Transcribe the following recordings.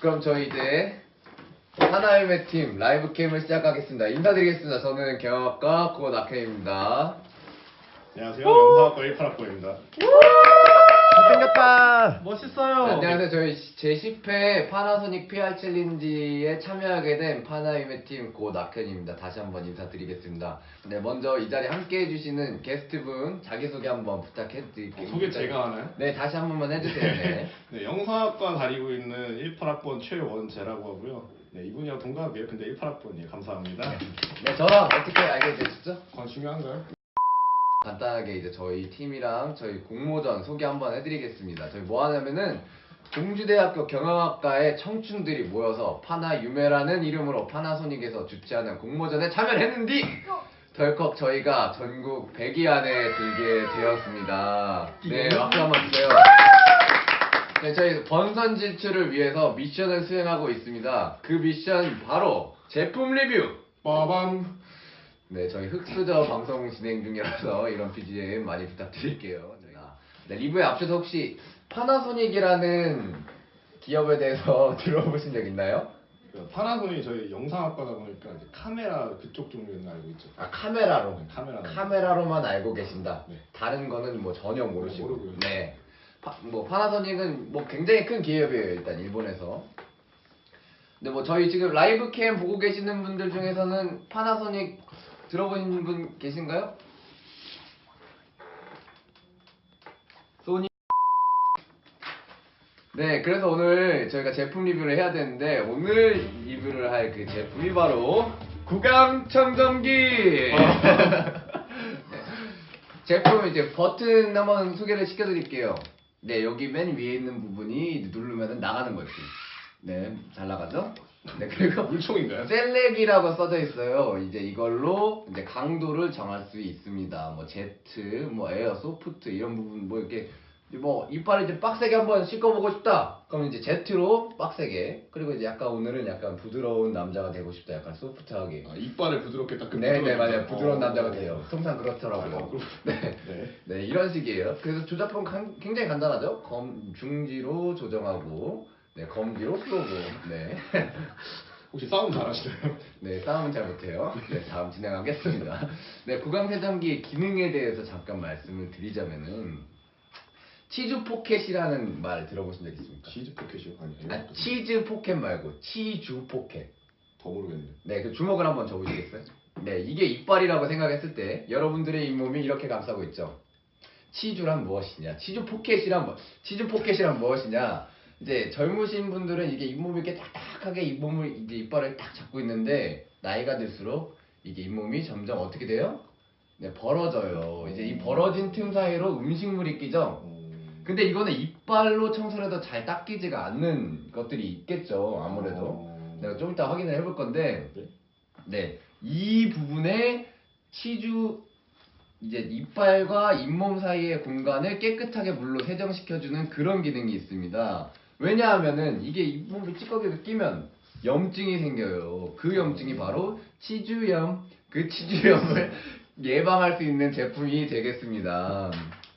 그럼 저희 이제 하나임의 팀 라이브 캠을 시작하겠습니다. 인사드리겠습니다. 저는 경영학과 고낙현입니다. 안녕하세요. 영사학과 18학번입니다. 잘생겼다. 멋있어요. 네, 안녕하세요. 저희 제10회 파나소닉 PR 챌린지에 참여하게 된 파나임의 팀 고낙현입니다. 다시 한번 인사드리겠습니다. 네, 먼저 이 자리에 함께 해주시는 게스트분 자기소개 한번 부탁해드릴게요. 소개 제가 하나요? 네, 다시 한 번만 해주세요. 네. 네, 영사학과 다니고 있는 18학번 최원재라고 하고요. 네, 이분이랑 동갑이에요. 근데 18학번이에요. 감사합니다. 네, 저랑 어떻게 알게 되셨죠? 관 중요한가요? 간단하게 이제 저희 팀이랑 저희 공모전 소개 한번 해드리겠습니다. 저희 뭐 하냐면은 공주대학교 경영학과의 청춘들이 모여서 파나 유메라는 이름으로 파나소닉에서 주최하는 공모전에 참여를 했는데 덜컥 저희가 전국 100위 안에 들게 되었습니다. 네, 박수 한번 주세요. 네, 저희 번선 진출을 위해서 미션을 수행하고 있습니다. 그 미션 바로 제품 리뷰. 빠밤. 네, 저희 흑수저 방송 진행 중이라서 이런 BGM 많이 부탁드릴게요. 네, 리뷰에 앞서서 혹시 파나소닉이라는 기업에 대해서 들어보신 적 있나요? 그 파나소닉 저희 영상학과다 보니까 이제 카메라 그쪽 종류는 알고 있죠. 아, 카메라로. 네, 카메라. 카메라로만 알고 계신다. 네. 다른 거는 뭐 전혀 모르시고. 모르고요. 네. 파, 뭐 파나소닉은 뭐 굉장히 큰 기업이에요. 일단 일본에서. 근데 뭐 저희 지금 라이브 캠 보고 계시는 분들 중에서는 파나소닉 들어본 분 계신가요? 소니 네, 그래서 오늘 저희가 제품 리뷰를 해야 되는데 오늘 리뷰를 할 그 제품이 바로 구강 청정기. 네. 제품 이제 버튼 한번 소개를 시켜드릴게요. 네, 여기 맨 위에 있는 부분이 누르면 나가는 거예요. 네, 잘 나가죠? 네, 그리고 물총인가요? 셀렉이라고 써져 있어요. 이제 이걸로 이제 강도를 정할 수 있습니다. 뭐 Z, 뭐 에어, 소프트 이런 부분 뭐 이렇게 뭐 이빨을 이제 빡세게 한번 씻어보고 싶다. 그럼 이제 Z로 빡세게. 그리고 이제 약간 오늘은 약간 부드러운 남자가 되고 싶다. 약간 소프트하게. 아, 이빨을 부드럽게 딱. 네, 네, 맞아요. 부드러운 어, 남자가 어, 돼요. 통상 그렇더라고요. 아, 그렇구나. 네. 네. 네, 이런 식이에요. 그래서 조작법 간- 굉장히 간단하죠? 검, 중지로 조정하고, 네, 검지로 풀고, 네. 혹시 싸움 잘하시나요? 네, 싸움은 잘 못해요. 네, 다음 진행하겠습니다. 네, 구강세정기의 기능에 대해서 잠깐 말씀을 드리자면은, 치즈 포켓이라는 말 들어보신 적 있습니까? 치즈 포켓이요? 아니에요. 아, 치즈 포켓 말고, 치주 포켓. 더 모르겠네요. 네, 그 주먹을 한번 줘보시겠어요? 네, 이게 이빨이라고 생각했을 때 여러분들의 잇몸이 이렇게 감싸고 있죠. 치주란 무엇이냐? 치주 포켓이란 뭐? 치주 포켓이란 무엇이냐? 이제 젊으신 분들은 이게 잇몸이 이렇게 딱딱하게 잇몸을 이제 이빨을 딱 잡고 있는데 나이가 들수록 이게 잇몸이 점점 어떻게 돼요? 네, 벌어져요. 이제 이 벌어진 틈 사이로 음식물이 끼죠. 어, 근데 이거는 이빨로 청소를 해도 잘 닦이지가 않는 것들이 있겠죠. 아무래도. 어, 내가 좀 이따 확인을 해볼 건데, 네. 네, 이 부분에 치주 이제 이빨과 잇몸 사이의 공간을 깨끗하게 물로 세정시켜주는 그런 기능이 있습니다. 왜냐하면은 이게 잇몸에 찌꺼기가 끼면 염증이 생겨요. 그 염증이 바로 치주염, 그 치주염을 예방할 수 있는 제품이 되겠습니다.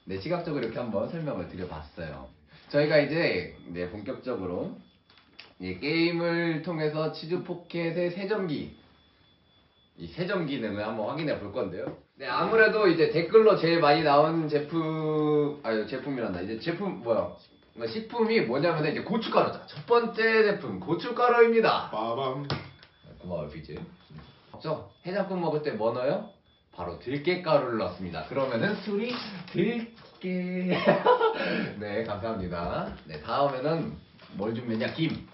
네, 시각적으로 이렇게 한번 설명을 드려봤어요. 저희가 이제 네, 본격적으로 이 게임을 통해서 치즈 포켓의 세정기 이 세정 기능을 한번 확인해 볼 건데요. 네 아무래도 이제 댓글로 제일 많이 나온 제품 아니 제품이란다 이제 제품 뭐야 뭐 식품이 뭐냐면 이제 고춧가루죠. 첫 번째 제품 고춧가루입니다. 빠밤. 고마워요 비즈. 그죠? 해장국 먹을 때 뭐 넣어요? 바로 들깨가루를 넣습니다. 그러면은 술이 들깨. 네 감사합니다. 네 다음에는 뭘 준비했냐 김.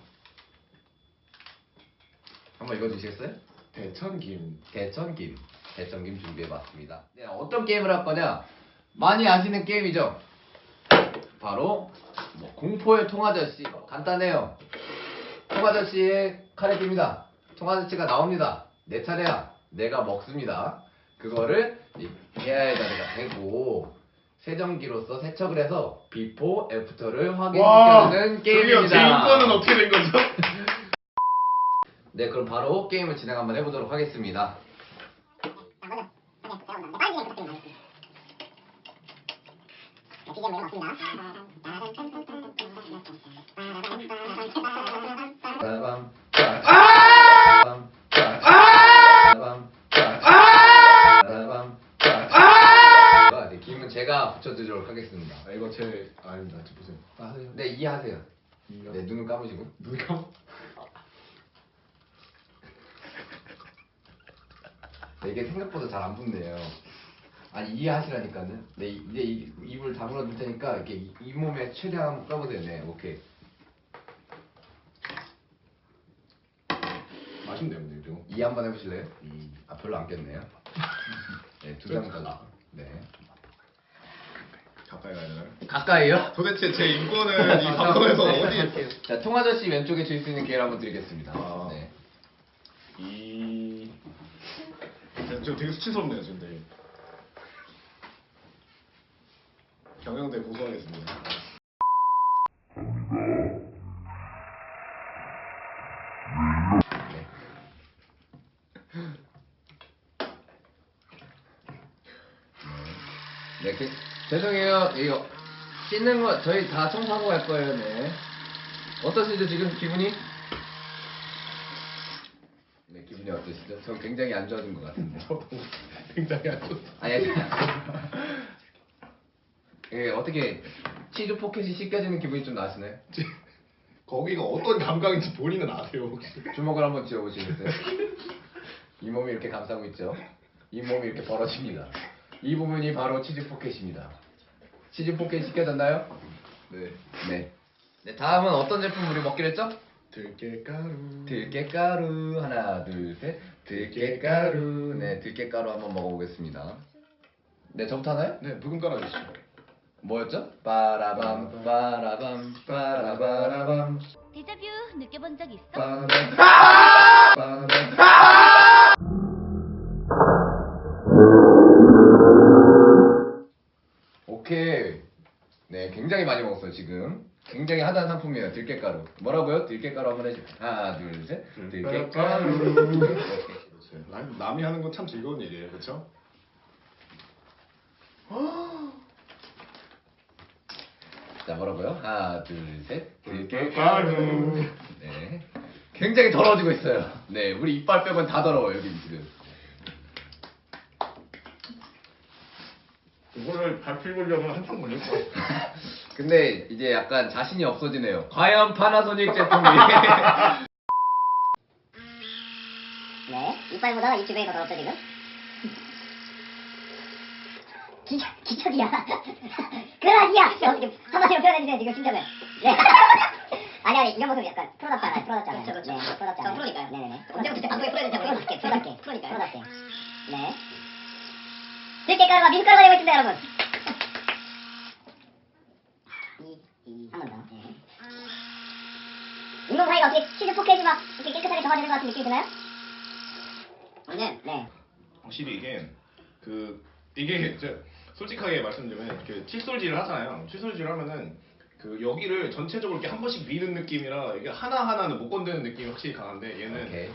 한번 읽어주시겠어요? 대천김. 대천김, 대천김 준비해봤습니다. 네, 어떤 게임을 할 거냐? 많이 아시는 게임이죠? 바로 뭐 공포의 통아저씨 간단해요. 통아저씨의 카레입니다. 통아저씨가 나옵니다. 내 차례야. 내가 먹습니다. 그거를 이 대야에다가 대고 세정기로서 세척을 해서 비포 애프터를 확인시켜주는 게임입니다. 저기요, 제 인권은 어떻게 된 거죠? 네, 그럼 바로 게임을 진행 한번 해보도록 하겠습니다. 제가 붙여드리도록 하겠습니다. 아, 이거 제 아닙니다. 저 보세요. 아, 하세요. 네, 이해하세요. 이요? 네, 눈을 감으시고. 눈 감. 네, 이게 생각보다 잘 안 붙네요. 아니 이해하시라니까는. 네 이- 이제 이, 입을 다물어 둘 테니까 이렇게 이, 이 몸에 최대한 한번 까보세요. 네 오케이. 맛있네요, 근데 이거. 이 한번 해보실래요? 이. 아 별로 안 꼈네요. 네두 장까지. 네. 가까이 가야 되나요? 가까이요? 도대체 제 인권은 이 방송에서 어디? 자 통아저씨 왼쪽에 줄 수 있는 기회를 한번 드리겠습니다. 아. 네. 이. 저- 저 되게 수치스럽네요 지금 되게. 경영대 고소하겠습니다. 네, 그, 죄송해요. 이거 씻는 거 저희 다 청소하고 갈 거예요. 네. 어떠시죠 지금 기분이? 네, 기분이 어떠시죠? 저 굉장히 안 좋아진 것 같은데. 저도 굉장히 안 좋다. 아니, 아니. 예, 어떻게 치즈 포켓이 씻겨지는 기분이 좀 나시나요? 거기가 어떤 감각인지 본인은 아세요 혹시? 주먹을 한번 쥐어보시겠어요? 이 몸이 이렇게 감싸고 있죠? 이 몸이 이렇게 벌어집니다. 이 부분이 바로 치즈 포켓입니다. 치즈 포켓 씻겨졌나요? 네. 네. 네, 다음은 어떤 제품 우리 먹기로 했죠? 들깨가루. 들깨가루 하나 둘 셋. 들깨가루. 네, 들깨가루 한번 먹어보겠습니다. 네, 저부터 하나요? 네, 붉은 깔아주시죠. 뭐였죠? 빠라밤 빠라밤 빠라바라밤 데자뷰 느껴본 적 있어? 빠라밤 빠라밤 굉장히 많이 먹었어요, 지금. 굉장히 하단 상품이에요, 들깨가루. 뭐라고요? 들깨가루 한번 해주세요. 하나, 둘, 셋. 들깨가루. 남- 남이 하는 건 참 즐거운 일이에요, 그렇죠? 자, 뭐라고요? 하나, 둘, 셋. 들깨가루. 네. 굉장히 더러워지고 있어요. 네, 우리 이빨 빼곤 다 더러워요, 여기 지금. 이거를 발표하려면 한참 걸릴 것. 근데 이제 약간 자신이 없어지네요. 과연 파나소닉 제품이 네, 이빨보다 입 주변이 더 더럽죠 지금? 기, 기적이야. 그러기야. 어떻게 한마디로 표현해주세요 지금 심정을. 네. 아니 아니 이런 모습 약간 프로답잖아요. 프로답잖아요. 그렇죠, 그렇죠. 네, 프로답잖아요. 전 프로니까요. 네네네. 언제부터 제 방송에 프로야 되는지 프로답게, 프로답게, 프로니까요. 프로답게. 네. 들깨 가루가 미숫가루가 되고 있습니다 여러분. 이, 이, 한 번 더. 네. 운동 사 어떻게 치즈 포켓이 막 이렇게 깨끗하게 정화되는 것 같은 느낌이 드나요? 오늘 네. 확실히 이게 그 이게 이제 솔직하게 말씀드리면 그 칫솔질을 하잖아요. 칫솔질을 하면은 그 여기를 전체적으로 이렇게 한 번씩 미는 느낌이라 이게 하나 하나는 못 건드는 느낌이 확실히 강한데 얘는 오케이.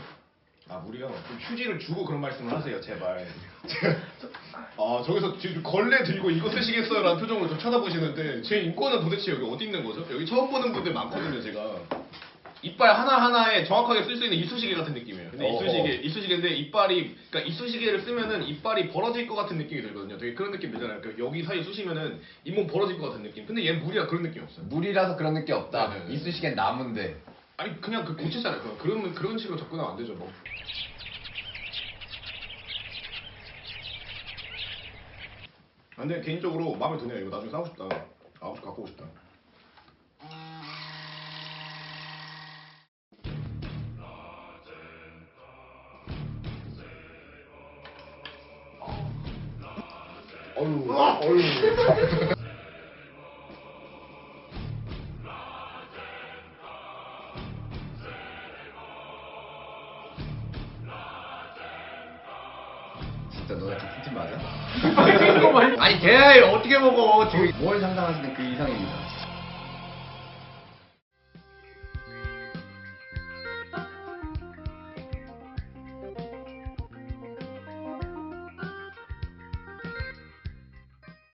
아 우리가 좀 휴지를 주고 그런 말씀을 하세요 제발. 아 저기서 지금 걸레 들고 이거 쓰시겠어요라는 표정으로 저 쳐다보시는데 제 인권은 도대체 여기 어디 있는 거죠? 여기 처음 보는 분들 많거든요 제가. 이빨 하나 하나에 정확하게 쓸 수 있는 이쑤시개 같은 느낌이에요. 근데 어허. 이쑤시개 이쑤시개인데 이빨이 그러니까 이쑤시개를 쓰면은 이빨이 벌어질 것 같은 느낌이 들거든요. 되게 그런 느낌 들잖아요. 그 여기 사이 쑤시면은 잇몸 벌어질 것 같은 느낌. 근데 얘는 물이라 그런 느낌이 없어요. 물이라서 그런 느낌 없다. 네 네 네. 이쑤시개는 나무인데. 아니 그냥 그 고치잖아요. 그럼 그런 그런 식으로 접근하면 안 되죠. 뭐. 아, 근데 개인적으로 마음에 드네요. 이거 나중에 사고 싶다. 아홉 시 갖고 오고 싶다. 진짜 너네 같은 팀 맞아? 아니 걔 어떻게 먹어? 지금 뭘 상상하시는 그 이상입니다.